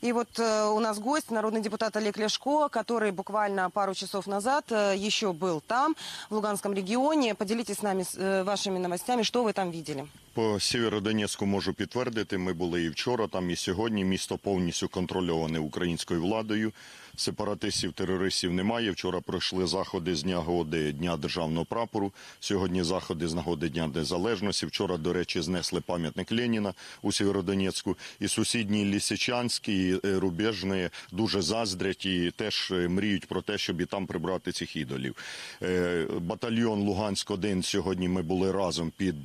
И вот э, у нас гость, народный депутат Олег Ляшко, который буквально пару часов назад э, еще был там, в Луганском регионе. Поделитесь с нами э, вашими новостями, что вы там видели. По Сєвєродонецьку можу підтвердити, ми були і вчора, там і сьогодні. Місто повністю контрольоване українською владою. Сепаратистів, терористів немає. Вчора пройшли заходи з нагоди Дня державного прапору. Сьогодні заходи з нагоди Дня Незалежності. Вчора, до речі, знесли пам'ятник Леніна у Сєвєродонецьку. І сусідні Лісичанські, і е, Рубежні дуже заздрять і теж е, мріють про те, щоб і там прибрати цих ідолів. Е, Батальйон Луганськ-1 сьогодні ми були разом під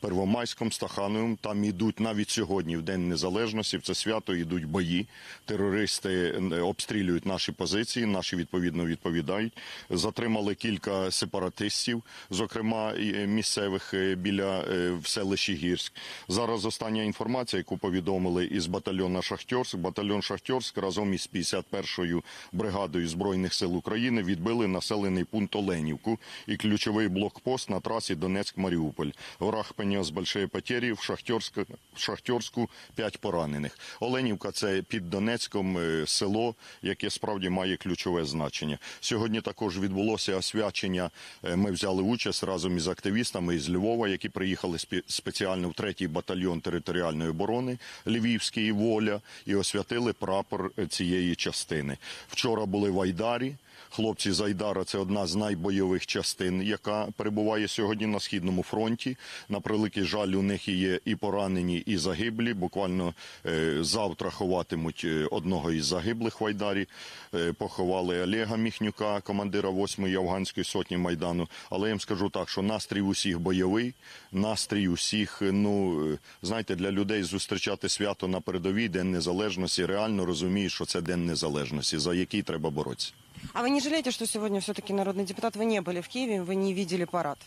Первомайськом, Стахановим. Там ідуть навіть сьогодні, в День Незалежності, в це свято йдуть бої. Терористи обстрілюють наші позиції, наші відповідно відповідають. Затримали кілька сепаратистів, зокрема місцевих біля в селищі Гірськ. Зараз остання інформація, яку повідомили із батальйону Шахтьорськ. Батальйон Шахтьорськ разом із 51-ю бригадою збройних сил України відбили населений пункт Оленівку і ключовий блокпост на трасі Донецьк-Маріуполь. Ворог понес большие потери в Шахтьорськ, в Шахтьорську 5 поранених. Оленівка це під Донецьком е, село, яке справді має ключове значення. Сьогодні також відбулося освячення. Е, Ми взяли участь разом із активістами із Львова, які приїхали спеціально в третій батальйон територіальної оборони Львівський воля і освятили прапор е, цієї частини. Вчора були в Айдарі. Хлопці з Айдара це одна з найбойових частин, яка перебуває сьогодні на східному фронті. На превеликий жаль, у них є і поранені, і загиблі. Буквально е, завтра ховатимуть е, одного із загиблих в Айдарі. Е, поховали Олега Міхнюка, командира 8-ї афганської сотні майдану. Але я їм скажу так, що настрій усіх бойовий, настрій усіх, ну знаєте, для людей зустрічати свято на передовій День Незалежності. Реально розуміють, що це День Незалежності, за який треба боротися. А вы не жалеете, что сегодня все-таки народный депутат, вы не были в Киеве, вы не видели парад?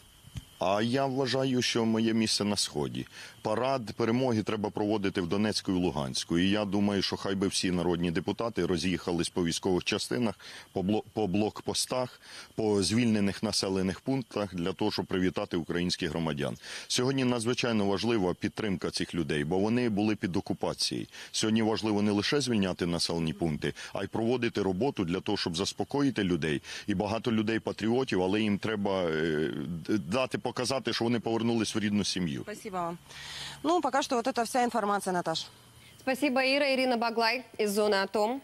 А я вважаю, що моє місце на сході. Парад перемоги треба проводити в Донецьку і Луганську. І я думаю, що хай би всі народні депутати роз'їхались по військових частинах, по бло- по блокпостах, по звільнених населених пунктах для того, щоб привітати українських громадян. Сьогодні надзвичайно важлива підтримка цих людей, бо вони були під окупацією. Сьогодні важливо не лише звільняти населені пункти, а й проводити роботу для того, щоб заспокоїти людей. І багато людей патріотів, але їм треба е, дати показати, що вони повернулись в рідну сім'ю. Спасибо вам. Ну, пока что вот это вся информация, Наташа. Спасибо, Ира. Ирина Баглай из зоны АТОМ.